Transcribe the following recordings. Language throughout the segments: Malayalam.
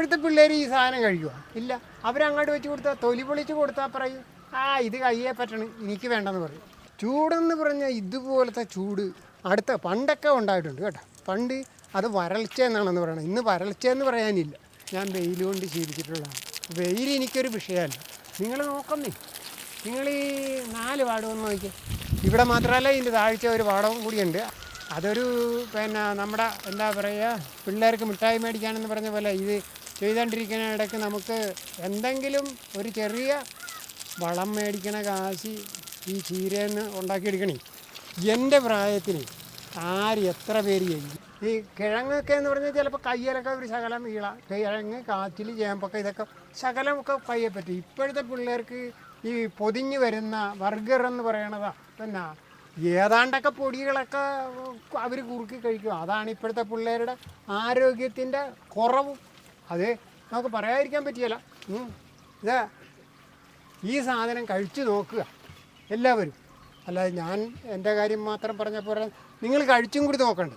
ഇപ്പോഴത്തെ പിള്ളേർ ഈ സാധനം കഴിക്കുമോ ഇല്ല. അവരങ്ങോട്ട് വെച്ച് കൊടുത്താൽ തൊലി പൊളിച്ച് കൊടുത്താൽ പറയും. ആ ഇത് കയ്യേ പറ്റണം എനിക്ക് വേണ്ടെന്ന് പറയും. ചൂടെന്ന് പറഞ്ഞാൽ ഇതുപോലത്തെ ചൂട്. അടുത്ത പണ്ടൊക്കെ ഉണ്ടായിട്ടുണ്ട് കേട്ടോ. പണ്ട് അത് വരൾച്ച എന്നാണെന്ന് പറയണം. ഇന്ന് വരൾച്ച എന്ന് പറയാനില്ല. ഞാൻ വെയിൽ കൊണ്ട് ശീലിച്ചിട്ടുള്ളതാണ്. വെയിൽ എനിക്കൊരു വിഷയമല്ല. നിങ്ങൾ നോക്കുന്നേ. നിങ്ങൾ ഈ നാല് പാടമൊന്നും നോക്കിയാൽ ഇവിടെ മാത്രമല്ല ഇതിന്റെ താഴ്ച ഒരു പാടവും കൂടിയുണ്ട്. അതൊരു പിന്നെ നമ്മുടെ എന്താ പറയുക പിള്ളേർക്ക് മിഠായി മേടിക്കാനെന്ന് പറഞ്ഞ പോലെ ഇത് ചെയ്തുകൊണ്ടിരിക്കുന്ന ഇടയ്ക്ക് നമുക്ക് എന്തെങ്കിലും ഒരു ചെറിയ വളം മേടിക്കണ കാശി ഈ ചീരയെന്ന് ഉണ്ടാക്കിയെടുക്കണേ. എന്റെ പ്രായത്തിന് ആര് എത്ര പേര് ചെയ്യും? ഈ കിഴങ്ങൊക്കെ എന്ന് പറഞ്ഞാൽ ചിലപ്പോൾ കയ്യിലൊക്കെ ഒരു ശകലം വീള കിഴങ്ങ് കാച്ചിൽ ചേമ്പൊക്കെ ഇതൊക്കെ ശകലമൊക്കെ പയ്യെ പറ്റും. ഇപ്പോഴത്തെ പിള്ളേർക്ക് ഈ പൊതിഞ്ഞ് വരുന്ന ബർഗർ എന്ന് പറയണതാ പിന്നെ ഏതാണ്ടൊക്കെ പൊടികളൊക്കെ അവർ കുറുക്കി കഴിക്കും. അതാണ് ഇപ്പോഴത്തെ പിള്ളേരുടെ ആരോഗ്യത്തിന്റെ കുറവും. അത് നമുക്ക് പറയാതിരിക്കാൻ പറ്റിയല്ല. ഇതാ ഈ സാധനം കഴിച്ചു നോക്കുക എല്ലാവരും. അല്ലാതെ ഞാൻ എന്റെ കാര്യം മാത്രം പറഞ്ഞപ്പോൾ നിങ്ങൾ കഴിച്ചും കൂടി നോക്കണ്ട.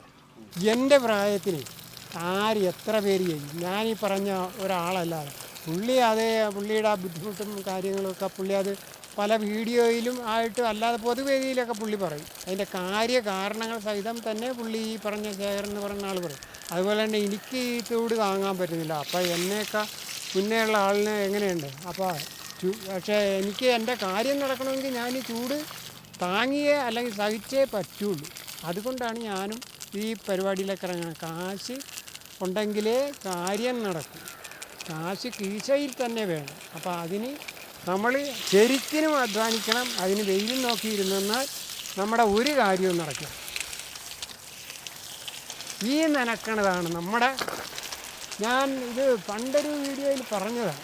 എന്റെ പ്രായത്തിന് ആര് എത്ര പേര് ചെയ്യും? ഈ പറഞ്ഞ ഒരാളല്ലാതെ പുള്ളി അത് പുള്ളിയുടെ ആ ബുദ്ധിമുട്ടും കാര്യങ്ങളൊക്കെ പുള്ളി അത് പല വീഡിയോയിലും ആയിട്ട് അല്ലാതെ പൊതുവേദിയിലൊക്കെ പുള്ളി പറയും. അതിന്റെ കാര്യ കാരണങ്ങൾ സഹിതം തന്നെ പുള്ളി ഈ പറഞ്ഞ ശേഖരൻ എന്ന് പറഞ്ഞ ആൾ പറയും. അതുപോലെ തന്നെ എനിക്ക് ഈ ചൂട് താങ്ങാൻ പറ്റുന്നില്ല. അപ്പോൾ എന്നെയൊക്കെ മുന്നേ ഉള്ള ആളിന് എങ്ങനെയുണ്ട്? അപ്പോൾ പക്ഷേ എനിക്ക് എന്റെ കാര്യം നടക്കണമെങ്കിൽ ഞാൻ ഈ ചൂട് താങ്ങിയേ അല്ലെങ്കിൽ സഹിച്ചേ പറ്റുള്ളൂ. അതുകൊണ്ടാണ് ഞാനും ഈ പരിപാടിയിലൊക്കെ ഇറങ്ങുന്നത്. കാശ് ഉണ്ടെങ്കിലേ കാര്യം നടക്കും. കാശ് കീശയിൽ തന്നെ വേണം. അപ്പോൾ അതിന് നമ്മൾ ശരിക്കും അധ്വാനിക്കണം. അതിന് വെയിലും നോക്കിയിരുന്നാൽ നമ്മുടെ ഒരു കാര്യവും നടക്കില്ല. ഈ നനക്കണതാണ് നമ്മുടെ ഞാൻ ഇത് പണ്ടൊരു വീഡിയോയിൽ പറഞ്ഞതാണ്.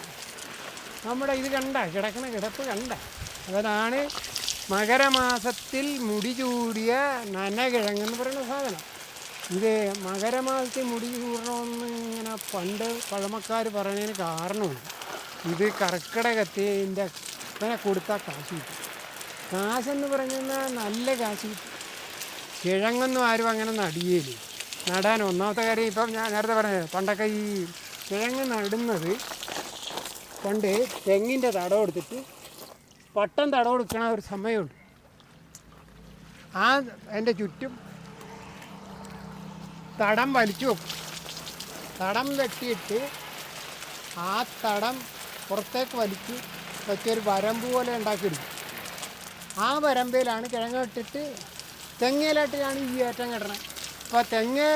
നമ്മുടെ ഇത് കണ്ട കിടക്കണ കിടപ്പ് കണ്ട. അതാണ് മകരമാസത്തിൽ മുടി ചൂടിയ നനകിഴങ്ങെന്ന് പറയുന്ന സാധനം. ഇത് മകരമാസത്തിൽ മുടി ചൂടണമെന്ന് ഇങ്ങനെ പണ്ട് പഴമക്കാർ പറയുന്നതിന് കാരണമുണ്ട്. ഇത് കർക്കിടകത്തിന്റെ ഇങ്ങനെ കൊടുത്താൽ കാശ് കിട്ടും. കാശെന്ന് പറഞ്ഞാൽ നല്ല കാശ് കിട്ടും. കിഴങ്ങൊന്നും ആരും അങ്ങനെ നടിയേലേ. നടാൻ ഒന്നാമത്തെ കാര്യം ഇപ്പം ഞാൻ നേരത്തെ പറഞ്ഞത് പണ്ടൊക്കെ ഈ തേങ്ങ നടുന്നത് പണ്ട് തെങ്ങിന്റെ തടം എടുത്തിട്ട് പട്ടം തടം എടുക്കണ ഒരു സമയമുണ്ട്. ആ എന്റെ ചുറ്റും തടം വലിച്ചു വെക്കും. തടം വെട്ടിയിട്ട് ആ തടം പുറത്തേക്ക് വലിച്ച് വെച്ചൊരു വരമ്പ് പോലെ ഉണ്ടാക്കിയെടുക്കും. ആ വരമ്പയിലാണ് കിഴങ്ങ് ഇട്ടിട്ട് തെങ്ങയിലായിട്ടാണ് ഈ ഏറ്റം കിടണത് അപ്പോൾ തെങ്ങ്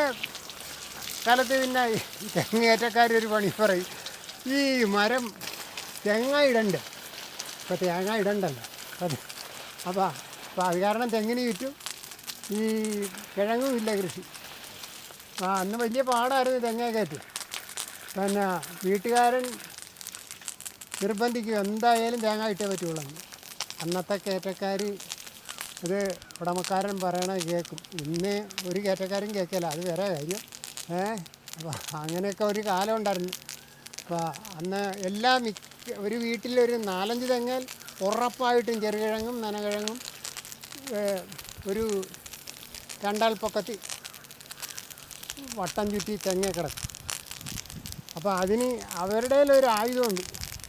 കാലത്ത് പിന്നെ തെങ്ങേറ്റക്കാർ ഒരു പണി പറയും. ഈ മരം തേങ്ങ ഇടണ്ട? ഇപ്പോൾ തേങ്ങ ഇടണ്ടല്ലോ. അത്. അപ്പോൾ അപ്പോൾ അത് കാരണം തെങ്ങിന് ചുറ്റും ഈ കിഴങ്ങും ഇല്ല കൃഷി. ആ അന്ന് വലിയ പാടായിരുന്നു തെങ്ങ കയറ്റി പിന്നെ വീട്ടുകാരൻ നിർബന്ധിക്കും എന്തായാലും തേങ്ങ ഇട്ടേ പറ്റുള്ളൂ. അന്നത്തെ കയറ്റക്കാർ ഇത് ഉടമക്കാരൻ പറയണ കേൾക്കും. ഇന്ന് ഒരു കയറ്റക്കാരും കേൾക്കില്ല അത് വേറെ കാര്യം. ഏ അപ്പോൾ അങ്ങനെയൊക്കെ ഒരു കാലം ഉണ്ടായിരുന്നു. അപ്പോൾ അന്ന് എല്ലാ മിക്ക ഒരു വീട്ടിലൊരു നാലഞ്ച് തെങ്ങൽ ഉറപ്പായിട്ടും ചെറുകിഴങ്ങും നനകിഴങ്ങും ഒരു രണ്ടാൾ പൊക്കത്തി വട്ടം ചുറ്റി തെങ്ങ കിടക്കും. അപ്പോൾ അതിന് അവരുടെ ഒരു ആയുധമുണ്ട്.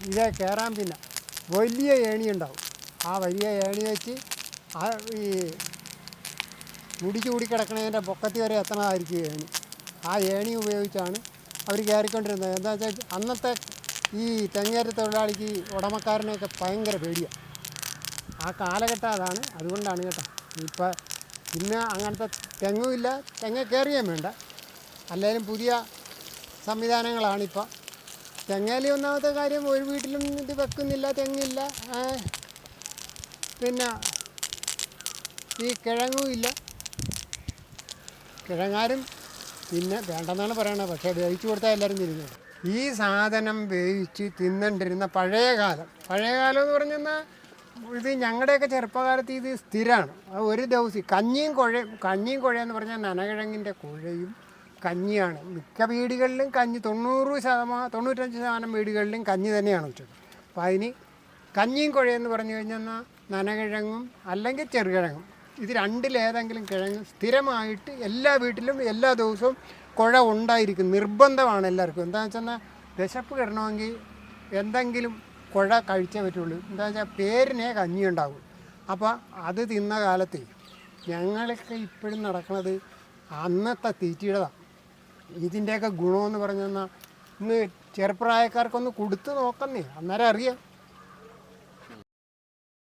ഇതേ കയറാൻ പിന്നെ വലിയ ഏണി ഉണ്ടാവും ആ വലിയ ഏണി വെച്ച് ആ ഈ മുടി ചൂടി കിടക്കണതിന്റെ പൊക്കത്തി വരെ എത്തണമായിരിക്കും ഏണി. ആ ഏണി ഉപയോഗിച്ചാണ് അവർ കയറിക്കൊണ്ടിരുന്നത്. എന്താ വെച്ചാൽ അന്നത്തെ ഈ തെങ്ങേറ്റ തൊഴിലാളിക്ക് ഉടമക്കാരനെയൊക്കെ ഭയങ്കര പേടിയാണ് ആ കാലഘട്ടം അതാണ്. അതുകൊണ്ടാണ് കേട്ടോ. ഇപ്പം പിന്നെ അങ്ങനത്തെ തെങ്ങുമില്ല തെങ്ങ കയറിയേം വേണ്ട. അല്ലെങ്കിലും പുതിയ സംവിധാനങ്ങളാണിപ്പോൾ തെങ്ങേലി ഒന്നാമത്തെ കാര്യം ഒരു വീട്ടിലും ഇത് വെക്കുന്നില്ല തെങ്ങില്ല. പിന്നെ ഈ കിഴങ്ങും ഇല്ല. കിഴങ്ങാരും പിന്നെ വേണ്ടെന്നാണ് പറയണത്. പക്ഷേ വേവിച്ച് കൊടുത്താൽ എല്ലാവരും തിരിഞ്ഞു ഈ സാധനം വേവിച്ച് തിന്നണ്ടിരുന്ന പഴയ കാലം. പഴയ കാലം എന്ന് പറഞ്ഞാൽ ഇത് ഞങ്ങളുടെയൊക്കെ ചെറുപ്പകാലത്ത് ഇത് സ്ഥിരമാണ് ഒരു ദിവസം കഞ്ഞിയും കുഴയും കഞ്ഞിയും കുഴയെന്ന് പറഞ്ഞാൽ നനകിഴങ്ങിന്റെ കുഴയും കഞ്ഞിയാണ്. മിക്ക വീടുകളിലും കഞ്ഞി തൊണ്ണൂറ് ശതമാനം തൊണ്ണൂറ്റഞ്ച് ശതമാനം വീടുകളിലും കഞ്ഞി തന്നെയാണ് ഉച്ചത് അപ്പോൾ അതിന് കഞ്ഞിയും കുഴയെന്ന് പറഞ്ഞു കഴിഞ്ഞാൽ നനകിഴങ്ങും അല്ലെങ്കിൽ ചെറുകിഴങ്ങും. ഇത് രണ്ടിലേതെങ്കിലും കിഴങ്ങ് സ്ഥിരമായിട്ട് എല്ലാ വീട്ടിലും എല്ലാ ദിവസവും കുഴ ഉണ്ടായിരിക്കും. നിർബന്ധമാണ് എല്ലാവർക്കും. എന്താണെന്ന് വെച്ചാൽ വിശപ്പ് കിടണമെങ്കിൽ എന്തെങ്കിലും കുഴ കഴിച്ചേ പറ്റുള്ളൂ. എന്താ വെച്ചാൽ പേരിനെ കഞ്ഞി ഉണ്ടാകും അപ്പോൾ അത് തിന്ന കാലത്ത് ഞങ്ങളൊക്കെ ഇപ്പോഴും നടക്കുന്നത് അന്നത്തെ തീറ്റിയുടേതാണ് ഇതിന്റെയൊക്കെ ഗുണമെന്ന് പറഞ്ഞു തന്നാൽ ഇന്ന് ചെറുപ്രായക്കാർക്കൊന്ന് കൊടുത്ത് നോക്കുന്നേ. അന്നേരം അറിയാം.